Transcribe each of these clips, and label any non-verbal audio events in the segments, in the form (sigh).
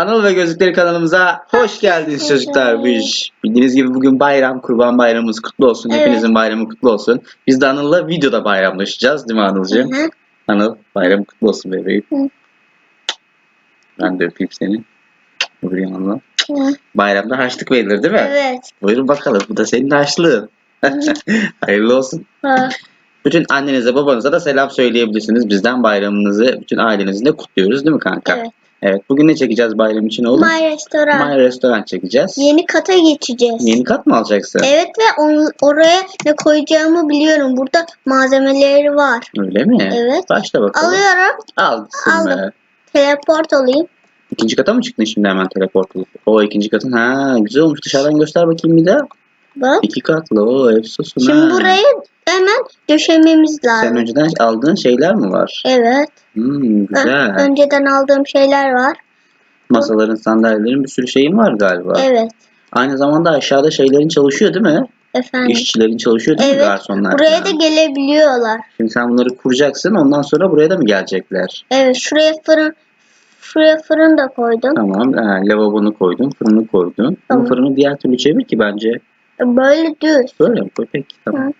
Anıl ve Gözlükleri kanalımıza hoş geldiniz çocuklar. Biş. Bildiğiniz gibi bugün bayram, kurban bayramımız kutlu olsun. Evet. Hepinizin bayramı kutlu olsun. Biz de Anıl'la videoda bayramlaşacağız değil mi Anıl'cığım? Hı hı. Anıl bayram kutlu olsun bebeğim. Hı. Ben de öpeyim seni. Yanımda. Hı. Bayramda harçlık verilir değil mi? Evet. Buyurun bakalım. Bu da senin harçlığın. (laughs) Hayırlı olsun. Ha. Bütün annenize babanıza da selam söyleyebilirsiniz. Bizden bayramınızı bütün ailenizle kutluyoruz değil mi kanka? Evet. Evet. Bugün ne çekeceğiz bayram için oğlum? My Restoran. My Restoran çekeceğiz. Yeni kata geçeceğiz. Yeni kat mı alacaksın? Evet ve on- oraya ne koyacağımı biliyorum. Burada malzemeleri var. Öyle mi? Evet. Başla bakalım. Alıyorum. Al Aldım. Teleport olayım. İkinci kata mı çıktın şimdi hemen teleport olup? O ikinci katın. Ha güzel olmuş. Dışarıdan göster bakayım bir de. Bak. İki katlı. O efsosun Şimdi ha. burayı hemen döşememiz Sen lazım. önceden aldığın şeyler mi var? Evet. Hmm, Ö- güzel. Önceden aldığım şeyler var. Masaların, sandalyelerin bir sürü şeyin var galiba. Evet. Aynı zamanda aşağıda şeylerin çalışıyor değil mi? Efendim. İşçilerin çalışıyor değil mi Evet. garsonlar? Buraya falan? da gelebiliyorlar. Şimdi sen bunları kuracaksın. Ondan sonra buraya da mı gelecekler? Evet. Şuraya fırın şuraya fırın da koydum. Tamam. Ha, lavabonu koydun, fırını koydun. Tamam. Bu fırını diğer türlü çevir ki bence. Böyle düz. Böyle mi? Peki tamam. Hı.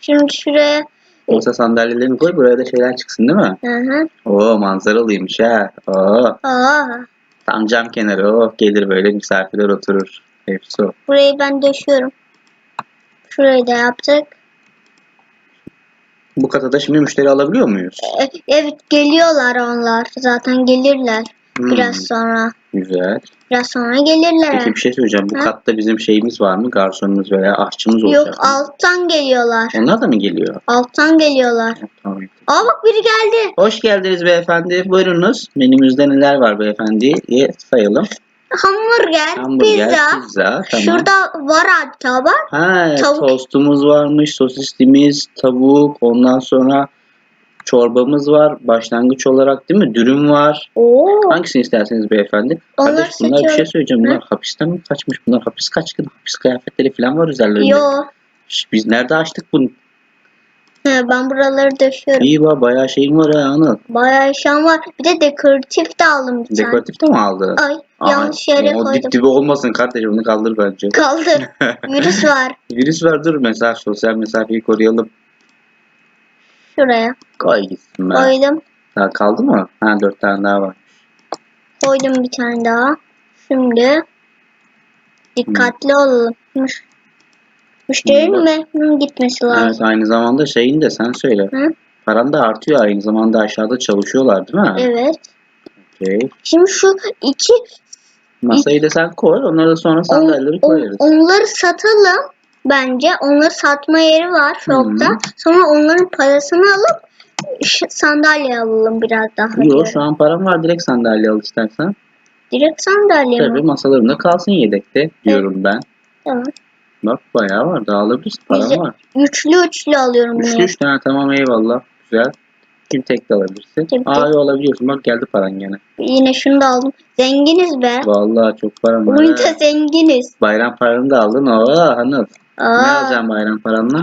Şimdi şuraya Masa sandalyelerini koy. Buraya da şeyler çıksın değil mi? Hı hı. Oo manzaralıymış ha. Oo. Aa, Tam cam kenarı. Oh gelir böyle misafirler oturur. Hepsi o. burayı ben döşüyorum. Şurayı da yaptık. Bu kata da şimdi müşteri alabiliyor muyuz? E, evet geliyorlar onlar. Zaten gelirler. Hmm, Biraz sonra. Güzel. Biraz sonra gelirler. Peki bir şey söyleyeceğim. Bu Ha? katta bizim şeyimiz var mı? Garsonumuz veya aşçımız olacak Yok mı? alttan geliyorlar. Onlar da mı geliyor? Alttan geliyorlar. Tamam. Aa bak biri geldi. Hoş geldiniz beyefendi. Buyurunuz. Menümüzde neler var beyefendi diye sayalım. Hamburger, Hamburger, pizza. pizza. tamam. Şurada var hatta bak. Ha, Tavuk. tostumuz varmış, sosislimiz, tavuk, ondan sonra çorbamız var. Başlangıç olarak değil mi? Dürüm var. Oo. Hangisini isterseniz beyefendi? Onları Kardeş bunlar bir şey söyleyeceğim. Hı? Bunlar hapisten mi kaçmış? Bunlar hapis kaçkın. Hapis kıyafetleri falan var üzerlerinde. Yo. Şş, Biz nerede açtık bunu? He, ben buraları döşüyorum. İyi var bayağı şeyim var ha Anıl. Bayağı eşyam var. Bir de dekoratif de aldım bir tane. Dekoratif de mi aldın? Ay Aa, yanlış yere o koydum. dip dibi olmasın kardeşim onu kaldır bence. Kaldır. (laughs) Virüs var. Virüs var dur mesela sosyal mesafeyi koruyalım. Şuraya. Koy gitsin be. Koydum. Daha kaldı mı? Ha dört tane daha var. Koydum bir tane daha. Şimdi dikkatli olalım. Müş- Müşterinin memnun gitmesi lazım. Evet aynı zamanda şeyin de sen söyle. Hı? Paran da artıyor aynı zamanda aşağıda çalışıyorlar değil mi? Evet. Okey. Şimdi şu iki Masayı da sen koy onları da sonra on- sandalyeleri on- koyarız. onları satalım. Bence onları satma yeri var shopta. Hı. Sonra onların parasını alıp sandalye alalım biraz daha. Yok şu an param var direkt sandalye al istersen. Direkt sandalye Tabii mi? masalarımda kalsın yedekte diyorum ben. Tamam. Bak bayağı var daha alabilirsin param Bize- var. Üçlü üçlü alıyorum. Üçlü üç tane tamam eyvallah. Güzel. Kim tek de alabilirsin. Tabii. yok alabiliyorsun bak geldi paran gene. Yine şunu da aldım. Zenginiz be. Vallahi çok param var. Oyunda ha. zenginiz. Bayram paranı da aldın. Oo Anıl. Ne Aa, alacaksın bayram paranla?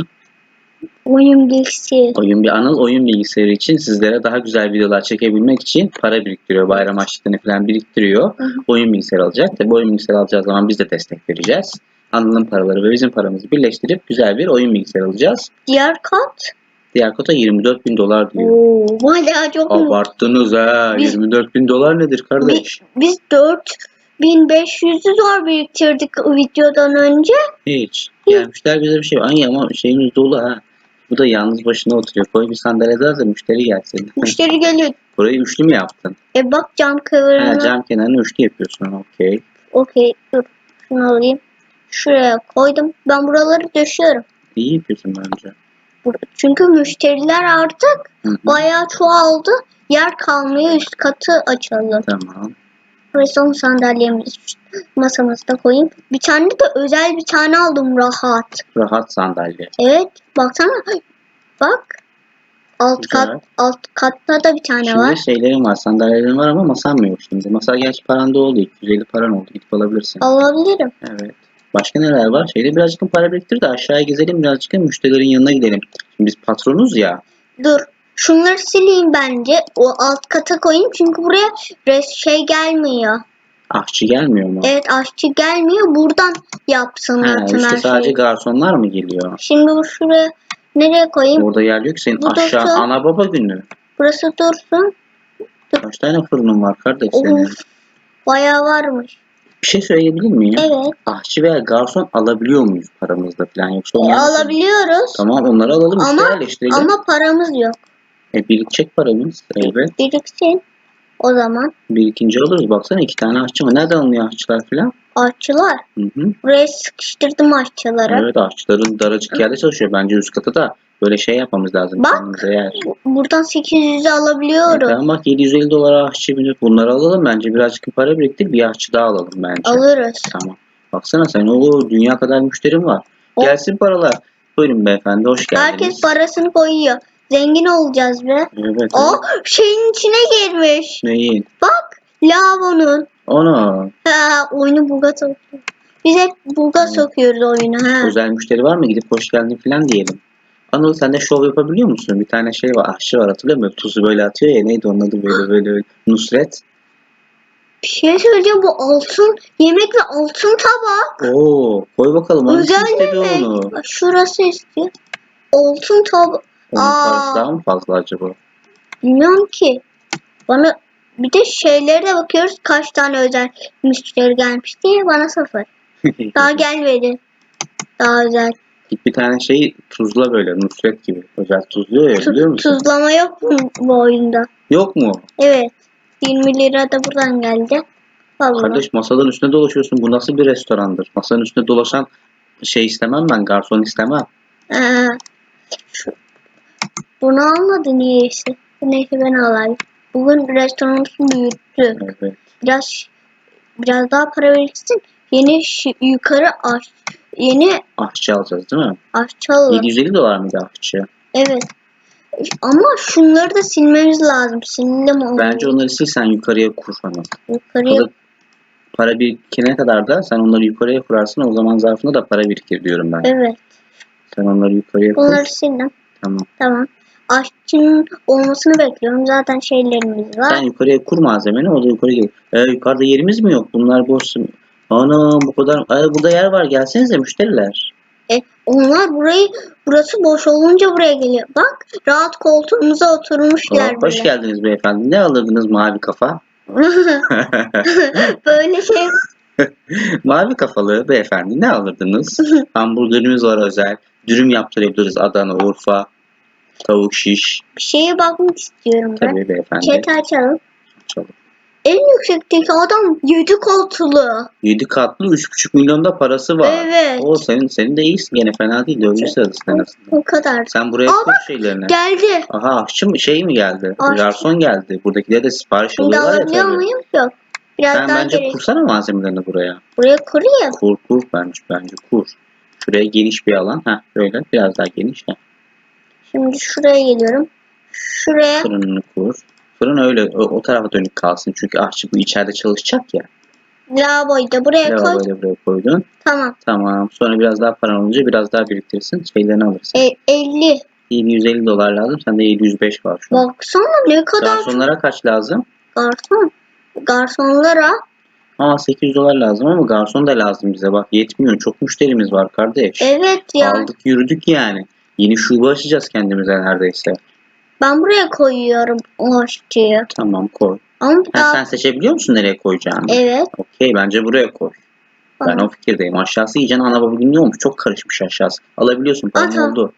oyun bilgisi. Oyun bir Anıl oyun bilgisayarı için sizlere daha güzel videolar çekebilmek için para biriktiriyor. Bayram harçlıklarını falan biriktiriyor. Hı hı. Oyun bilgisayarı alacak. Tabii oyun bilgisayarı alacağı zaman biz de destek vereceğiz. Anıl'ın paraları ve bizim paramızı birleştirip güzel bir oyun bilgisayarı alacağız. Diğer kat. Diğer kota 24 bin dolar diyor. Oo, hala çok? Abarttınız ha. Biz- 24 bin dolar nedir kardeş? Biz 4500'ü zor biriktirdik videodan önce. Hiç. Gelmişler bize bir şey. Ay ama şeyimiz dolu ha. Bu da yalnız başına oturuyor. Koy bir sandalye daha da müşteri gelsin. (laughs) Müşteri geliyor. Burayı üçlü mü yaptın? E bak cam Ha, kıvırını. cam kenarını üçlü yapıyorsun. Okey. Okey dur. Şunu alayım. Şuraya koydum. Ben buraları döşüyorum. İyi yapıyorsun bence. Çünkü müşteriler artık Hı hı. bayağı çoğaldı. Yer kalmıyor. Üst katı açalım. Tamam. Buraya son sandalyemizi masamızda koyayım. Bir tane de özel bir tane aldım rahat. Rahat sandalye. Evet baksana. Bak. Alt Güzel. kat alt katta da bir tane Şimdi var. şeylerim var, sandalyelerim var ama masam yok şimdi. Masa gerçi paranda oldu. 250 paran oldu. Gidip alabilirsin. Alabilirim. Evet. Başka neler var? Şeyde birazcık para biriktir de aşağıya gezelim birazcık da müşterilerin yanına gidelim. Şimdi biz patronuz ya. Dur. Şunları sileyim bence. O alt kata koyayım çünkü buraya res şey gelmiyor. Aşçı gelmiyor mu? Evet aşçı gelmiyor. Buradan yapsınlar Ha, tüm işte her sadece şeyi. garsonlar mı geliyor? Şimdi bu şuraya nereye koyayım? Orada yer yok senin Bu aşağı dursun. ana baba günü. Burası dursun. Kaç tane fırının var kardeş senin? Of. Bayağı varmış. Bir şey söyleyebilir miyim? Evet. Aşçı veya garson alabiliyor muyuz paramızda falan yoksa E, mı? alabiliyoruz. Tamam onları alalım işte Ama- yerleştirelim. Ama paramız yok. E, birikecek paramız elbet. Biriksin. O zaman Birikince alırız. Baksana iki tane aşçı var. Nereden alınıyor aşçılar falan? aşçılar. Hı hı. Buraya sıkıştırdım aşçıları. Evet aşçıların daracık yerde çalışıyor. Bence üst katı da böyle şey yapmamız lazım. Bak. Kendimize yer. Buradan 800'ü E, alabiliyorum. tamam bak 750 dolara aşçı binir. Bunları alalım bence. Birazcık para biriktir. Bir aşçı daha alalım bence. Alırız. Tamam. Baksana sen o dünya kadar müşterim var. O- Gelsin paralar. Buyurun beyefendi hoş geldiniz. Herkes parasını koyuyor. Zengin olacağız be. Evet. O evet. şeyin içine girmiş. Neyin? Bak lavabonun. Onu. Ha, oyunu buga sokuyor. Biz hep buga Hmm. sokuyoruz oyunu. Ha. Özel müşteri var mı? Gidip hoş geldin falan diyelim. Anıl sen de şov yapabiliyor musun? Bir tane şey var. Aşçı var hatırlıyor musun? Tuzu böyle atıyor ya. Neydi onun adı böyle böyle. böyle. Nusret. Bir şey söyleyeceğim bu altın yemek ve altın tabak. Oo, koy bakalım. Onu Özel istedi yemek. onu. Şurası istiyor. Altın tabak. Onun parası daha mı fazla acaba? Bilmiyorum ki. Bana bir de şeylere de bakıyoruz. Kaç tane özel müşteri gelmiş diye bana sıfır. (laughs) Daha gelmedi. Daha özel. Bir tane şey tuzla böyle Nusret gibi. Özel tuzluyor ya biliyor musun? tuzlama yok mu bu oyunda? Yok mu? Evet. 20 lira da buradan geldi. Vallahi. Kardeş masaların üstüne dolaşıyorsun. Bu nasıl bir restorandır? Masanın üstüne dolaşan şey istemem ben. Garson istemem. Ee, şu, bunu almadı niyeyse. Neyse ben alayım. Bugün restoranımız büyüttü. Evet. Biraz biraz daha para verirsin. Yeni yukarı aş yeni Aşçı alacağız değil mi? aşçı alalım. 750 dolar mıydı aşçı? Evet. Ama şunları da silmemiz lazım. Sildim onu. Bence onları sil sen yukarıya kur ama. Yukarıya Kalıp para birikene kadar da sen onları yukarıya kurarsın. O zaman zarfında da para birikir diyorum ben. Evet. Sen onları yukarıya kur. Bunları sildim. Tamam. Tamam. Aşçının olmasını bekliyorum. Zaten şeylerimiz var. Sen yukarıya kur malzemeni o da yukarı gelir. E, yukarıda yerimiz mi yok? Bunlar boş. Ana bu kadar. E, burada yer var. Gelsenize müşteriler. E, onlar burayı burası boş olunca buraya geliyor. Bak rahat koltuğumuza oturmuşlar Aa, hoş bile. geldiniz beyefendi. Ne alırdınız mavi kafa? (laughs) (laughs) Böyle şey (laughs) mavi kafalı beyefendi ne alırdınız? Hamburgerimiz var özel. Dürüm yaptırabiliriz Adana, Urfa, tavuk şiş. bir şeye bakmak istiyorum ben. Tabii beyefendi. Açalım. Açalım. En yüksekteki adam 7 koltuğlu. 7 katlı 3,5 milyonda parası var. Evet. O senin senin de iyisin gene fena değil. Dördüncü sırasın en azından. Bu kadar. Sen buraya Aa, koy şeylerini. Geldi. Aha aşçı mı şey mi geldi? Aşçı. Garson geldi. Buradakiler de sipariş alıyorlar ya tabii. muyum? Yok. Biraz Sen bence gerek. kursana malzemelerini buraya. Buraya kurayım. Kur kur bence bence kur. Şuraya geniş bir alan. Ha böyle biraz daha geniş. Ha. Şimdi şuraya geliyorum. Şuraya Fırınını kur. Fırın öyle o, o tarafa dönük kalsın. Çünkü aşçı bu içeride çalışacak ya. lavaboyu da buraya koy. Lavaboyu da buraya koydun. Tamam. Tamam. Sonra biraz daha paran olunca biraz daha biriktirsin. Şeylerini alırsın. E, 50. 750 dolar lazım. Sende 705 var şu an. Baksana ne kadar Garsonlara kaç lazım? garson. Garsonlara Aa 800 dolar lazım ama garson da lazım bize. Bak yetmiyor. Çok müşterimiz var kardeş. evet ya. Aldık yürüdük yani. Yeni şube açacağız kendimize neredeyse. Ben buraya koyuyorum o aşçıyı. Tamam koy. Ama Ha, daha sen seçebiliyor musun nereye koyacağını? evet. Okey bence buraya koy. Ben Tamam. o fikirdeyim. Aşağısı iyice ana baba olmuş. Çok karışmış aşağısı. Alabiliyorsun Ata. oldu.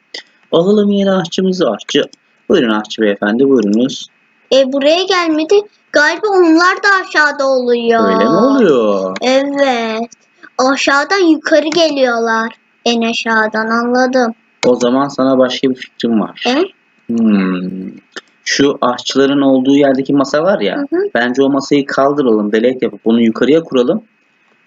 Alalım yeni aşçımızı aşçı. Buyurun aşçı beyefendi buyurunuz. E buraya gelmedi. Galiba onlar da aşağıda oluyor. Öyle mi oluyor? Evet. Aşağıdan yukarı geliyorlar. En aşağıdan anladım. O zaman sana başka bir fikrim var. E? Hmm. Şu aşçıların olduğu yerdeki masa var ya. Hı hı. Bence o masayı kaldıralım. Delete yapıp onu yukarıya kuralım.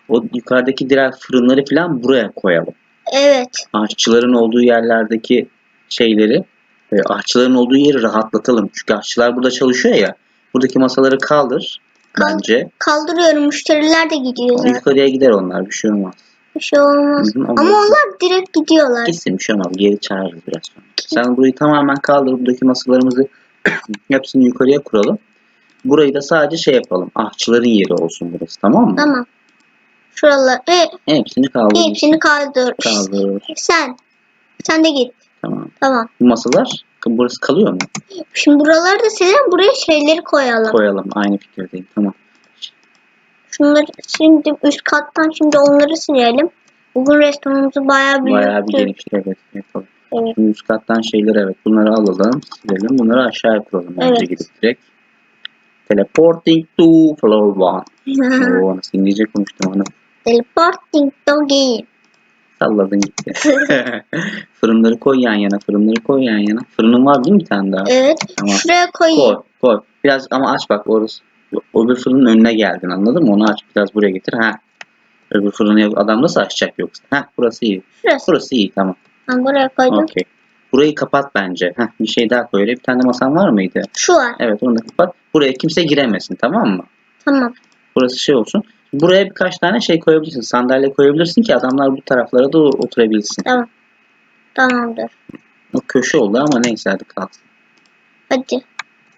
O yukarıdaki diğer fırınları falan buraya koyalım. Evet. Aşçıların olduğu yerlerdeki şeyleri, e, aşçıların olduğu yeri rahatlatalım. Çünkü aşçılar burada çalışıyor ya. Buradaki masaları kaldır Kal- bence. Kaldırıyorum. Müşteriler de gidiyor. zaten. Yukarıya gider onlar. Bir şey olmaz. Bir şey olmaz. Hı, Ama onlar- onlar direkt gidiyorlar. Gitsin bir şey olmaz. Geri çağırırız biraz sonra. Sen burayı tamamen kaldır. Buradaki masalarımızı (clears throat) Hepsini yukarıya kuralım. Burayı da sadece şey yapalım. Ahçıların yeri olsun burası tamam mı? Tamam. Şuraları e, Hepsini kaldır. hepsini kaldır. Kaldır. Sen. Sen de git. Tamam. Tamam. Bu masalar burası kalıyor mu? Şimdi buraları da silelim. Buraya şeyleri koyalım. Koyalım. Aynı fikirdeyim. Tamam. Şunları şimdi üst kattan şimdi onları silelim. Bugün restoranımızı bayağı büyüttük. Bayağı bir geniş. Evet. Yapalım. Evet. Şimdi üst kattan şeyler evet. Bunları alalım. Silelim. Bunları aşağıya kuralım. Evet. gidip direkt. Teleporting to floor one. Oo, nasıl İngilizce konuştum onu. Teleporting to game. Salladın gitti. (laughs) (laughs) Fırınları koy yan yana. Fırınları koy yan yana. Fırının var değil mi bir tane daha? Evet. Tamam. Şuraya koyayım. Koy, koy. Biraz ama aç bak orası. Öbür fırının önüne geldin anladın mı? Onu aç biraz buraya getir. Ha. Öbür fırını adam nasıl açacak yoksa? Ha burası iyi. Şurası. Burası iyi tamam. Ben buraya koydum. Okey. Burayı kapat bence. Heh, bir şey daha koy. Öyle bir tane masan var mıydı? Şu var. Evet onu da kapat. Buraya kimse giremesin tamam mı? Tamam. Burası şey olsun. Buraya birkaç tane şey koyabilirsin. Sandalye koyabilirsin ki adamlar bu taraflara da oturabilsin. Tamam. Tamamdır. O köşe oldu ama neyse hadi kalsın. Hadi.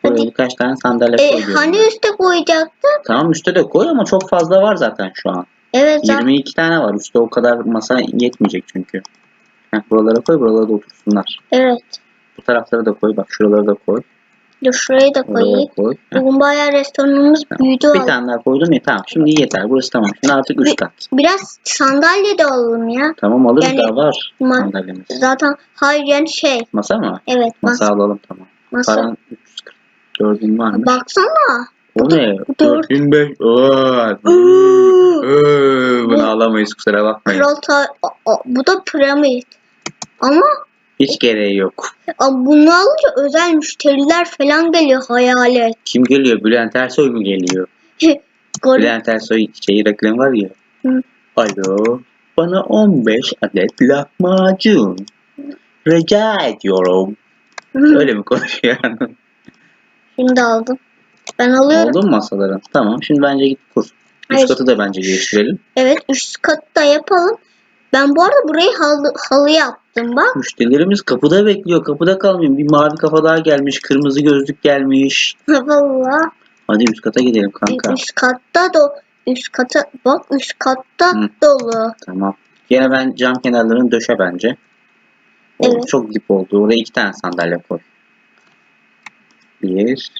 Hadi. birkaç tane sandalye E, hani üste koyacaktın? Tamam üstte de koy ama çok fazla var zaten şu an. Evet zaten. 22 tane var. Üstte o kadar masa yetmeyecek çünkü. Heh, buralara koy, buralara da otursunlar. Evet. Bu tarafları da koy, bak şuraları da koy. Dur şurayı da koyayım. koy. Bugün bayağı restoranımız büyüdü. Bir tane daha koydum ya tamam. Şimdi yeter. Burası tamam. Şimdi artık üst kat. Biraz sandalye de alalım ya. Tamam alırız Yani- daha var sandalyemiz. Zaten hayır yani şey. Masa mı? Evet Masa masa. alalım tamam. masa. Paran 344'ün varmış. Baksana. o ne? dört. 4005. Oo, Bunu Bu- alamayız kusura bakmayın. Kral ta- o- o- bu da piramit. Ama Hiç gereği yok. a, bunu alınca özel müşteriler falan geliyor hayalet. Kim geliyor? Bülent Ersoy mu geliyor? Garip. Bülent Ersoy şeyi reklam var ya. Hı. Alo. Bana 15 adet lahmacun. Rica ediyorum. Öyle mi konuşuyor? Şimdi aldım. Ben alıyorum. Oldu mu masaların? Tamam. Şimdi bence git kur. Üst Hayır. katı da bence geliştirelim. Evet üst katta yapalım. Ben bu arada burayı halı, halı yaptım bak. Müşterilerimiz kapıda bekliyor. Kapıda kalmayın. Bir mavi kafa daha gelmiş. Kırmızı gözlük gelmiş. (laughs) Valla. Hadi üst kata gidelim kanka. Üst katta da üst kata bak üst katta Hı. dolu. Tamam. Yine ben cam kenarlarını döşe bence. O Evet. Çok dip oldu. Oraya iki tane sandalye koy. Bir,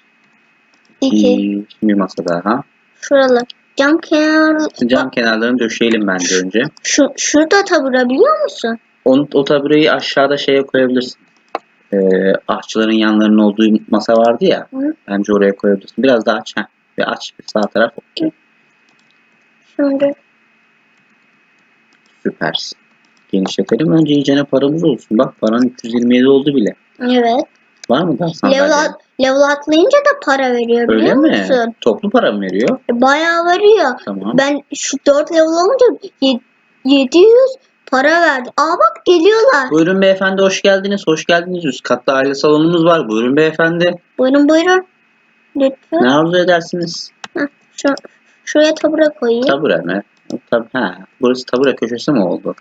İki. bir masa daha. Şuralar. Cam kenarı. Cam kenarlarını döşeyelim bence önce. şu, şurada tabura biliyor musun? Onu, o tabureyi aşağıda şeye koyabilirsin. Ee, ahçıların yanlarının olduğu masa vardı ya. Hı. Bence oraya koyabilirsin. Biraz daha aç. Heh. Bir aç. Bir sağ taraf. Okey. Şimdi Süpersin. Genişletelim. Önce iyicene paramız olsun. Bak paran 327 oldu bile. evet. Var mı daha sandalye? Level, level atlayınca da para veriyor Öyle biliyor mi? musun? Toplu para mı veriyor? Bayağı veriyor. Tamam. Ben şu 4 level olunca ye- 700 para verdi. Aa bak geliyorlar. Buyurun beyefendi hoş geldiniz. Hoş geldiniz. Üst katta aile salonumuz var. Buyurun beyefendi. Buyurun buyurun. Lütfen. Ne arzu edersiniz? Heh, şu, şuraya tabura koyayım. Tabure mi? Tab ha, burası tabure köşesi mi oldu?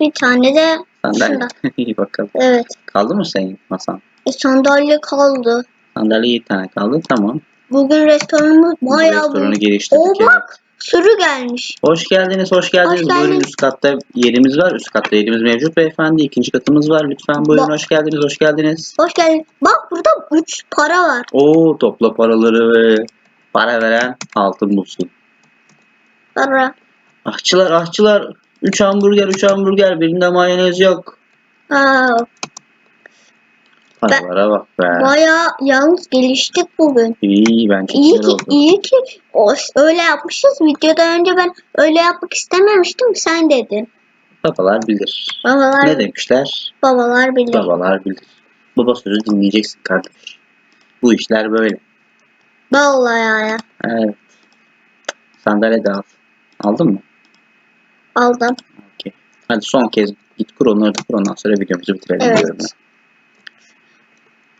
Bir tane de Sandalye. (laughs) İyi bakalım. evet. Kaldı mı senin masan? E, sandalye kaldı. Sandalye 7 tane kaldı. Tamam. Bugün restoranımız bayağı restoranı geliştirdik. Evet. bak sürü gelmiş. Hoş geldiniz, hoş geldiniz. Hoş Buyurun geldiniz. üst katta yerimiz var. Üst katta yerimiz mevcut beyefendi. İkinci katımız var. Lütfen buyurun Bak. hoş geldiniz, hoş geldiniz. Hoş geldin. Bak burada 3 para var. Oo topla paraları para veren altın bulsun. Para. Ahçılar, ahçılar. 3 hamburger, 3 hamburger. Birinde mayonez yok. Aa, Paralara bak be. bayağı yalnız geliştik bugün. İyi bence İyi güzel ki oldu. iyi ki o, öyle yapmışız. Videodan önce ben öyle yapmak istememiştim. Sen dedin. Babalar bilir. Babalar, Ne demişler? babalar bilir. Babalar bilir. Baba sözü dinleyeceksin kardeş. Bu işler böyle. Vallahi ya. Evet. Sandalye de al. Aldın mı? Aldım. Okey. Hadi son kez git kur onları da kur ondan sonra videomuzu bitirelim Evet. diyorum ben.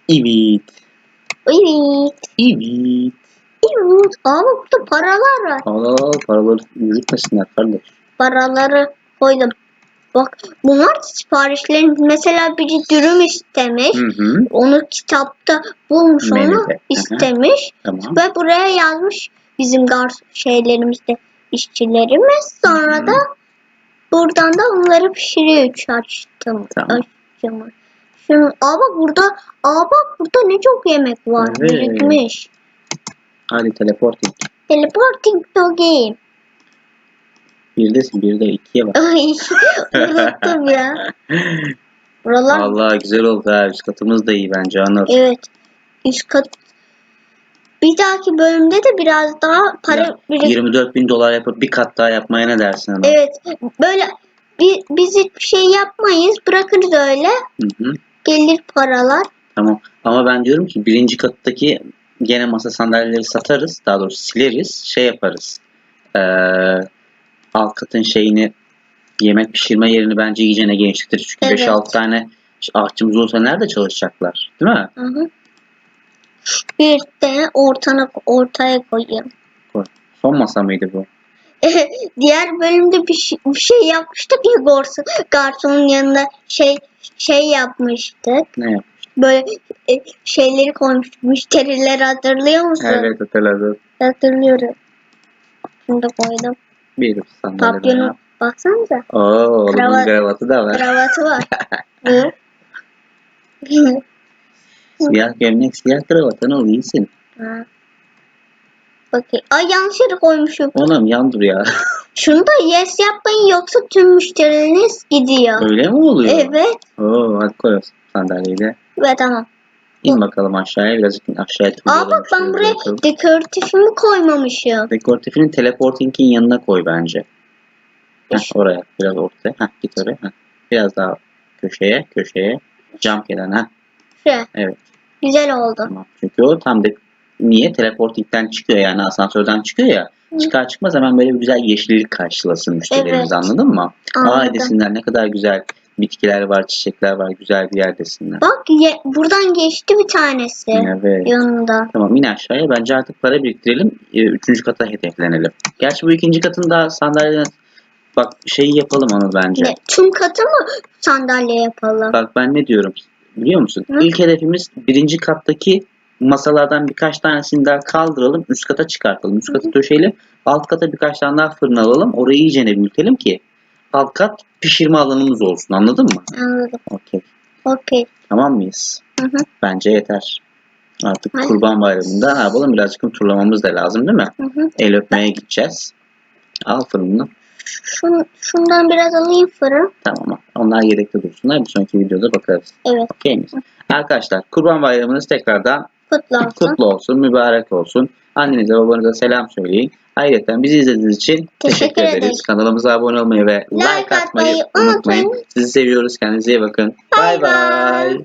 Evet. Evet. Evet. Evet. Bak burada paralar var. Al al al paraları yürütmesinler kardeş. Paraları koydum. Bak bunlar siparişlerin mesela biri dürüm istemiş. Hı hı. Onu kitapta bulmuş onu Menüde. Hı hı. istemiş Tamam. ve buraya yazmış bizim gars şeylerimizde işçilerimiz. Sonra Hı. da buradan da onları pişiriyor üç açtım. Tamam. Açtım. Şimdi ama burada aa bak burada ne çok yemek var Evet. birikmiş. Hadi teleporting. Teleporting to game. Birdesin bir de ikiye bak. Ay (laughs) unuttum ya. Buralar Vallahi güzel oldu ha. Üst katımız da iyi bence Anıl. evet üst kat. Bir dahaki bölümde de biraz daha para birik 24 bin dolar yapıp bir kat daha yapmaya ne dersin Anıl? Evet böyle bi- biz hiçbir şey yapmayız bırakırız öyle Hı hı. Gelir paralar. Tamam. Ama ben diyorum ki birinci kattaki gene masa sandalyeleri satarız. Daha doğrusu sileriz. Şey yaparız. Ee, alt katın şeyini yemek pişirme yerini bence iyicene genişletiriz. Çünkü Evet. 5-6 tane aşçımız olsa nerede çalışacaklar? Değil mi? Hı hı. Bir de ortana ortaya koyayım. Son masa mıydı bu? (laughs) Diğer bölümde bir şey, bir şey yapmıştık ya garson, garsonun yanında şey şey yapmıştık. Ne? Böyle e, şeyleri koymuştuk. Müşterileri hatırlıyor musun? Evet hatırladım. Hatırlıyorum. Şimdi de koydum. Bir sandalye Papyonu baksanıza. Oo, oğlumun Kravat. kravatı da var. Kravatı var. (laughs) Siyah gömlek, siyah kravatın ol iyisin. Ha. Bakayım. Ay yanlış yere koymuşum. Oğlum yan dur ya. (laughs) Şunu da yes yapmayın yoksa tüm müşterileriniz gidiyor. Öyle mi oluyor? Evet. Oo, hadi koy o sandalyeyi de. Ve tamam. İn bakalım aşağıya. Birazcık aşağıya Aa bak ben buraya bakalım. dekoratifimi koymamışım. Dekoratifini teleporting'in yanına koy bence. Heh, oraya. Biraz ortaya. Heh, git oraya. Heh. Biraz daha köşeye. Köşeye. Cam kenarına. Şuraya. Evet. Güzel oldu. Tamam. Çünkü o tam de niye teleporting'den çıkıyor yani asansörden çıkıyor ya. Hı. Çıkar çıkmaz hemen böyle bir güzel yeşillik karşılasın müşterilerimiz Evet. anladın mı? Aa Anladım. desinler ne kadar güzel bitkiler var, çiçekler var, güzel bir yer desinler. Bak ye- buradan geçti bir tanesi Evet. yanında. Tamam in aşağıya. Bence artık para biriktirelim. Ee, Üçüncü kata hedeflenelim. Gerçi bu ikinci katın daha sandalye Bak şeyi yapalım onu bence. Ne, tüm katı mı sandalye yapalım? Bak ben ne diyorum biliyor musun? Hı? İlk hedefimiz birinci kattaki masalardan birkaç tanesini daha kaldıralım. Üst kata çıkartalım. Üst katı döşeyelim. Alt kata birkaç tane daha fırın alalım. Orayı iyice büyütelim ki alt kat pişirme alanımız olsun. Anladın mı? Anladım. Okey. Okey. Tamam mıyız? Hı hı. Bence yeter. Artık Aynen. kurban bayramında ne yapalım? Birazcık turlamamız da lazım değil mi? Hı hı. El öpmeye gideceğiz. Al fırını. Şun, şundan biraz alayım fırın. Tamam. Onlar yedekte dursunlar. Bir sonraki videoda bakarız. Evet. Okey miyiz? Arkadaşlar kurban bayramınız tekrardan Kutlu olsun. kutlu olsun, mübarek olsun. Annenize babanıza selam söyleyin. Ayrıca bizi izlediğiniz için teşekkür, Teşekkür ederiz. Kanalımıza abone olmayı ve like, Like atmayı unutmayın. unutmayın. Sizi seviyoruz. Kendinize iyi bakın. Bay. bay.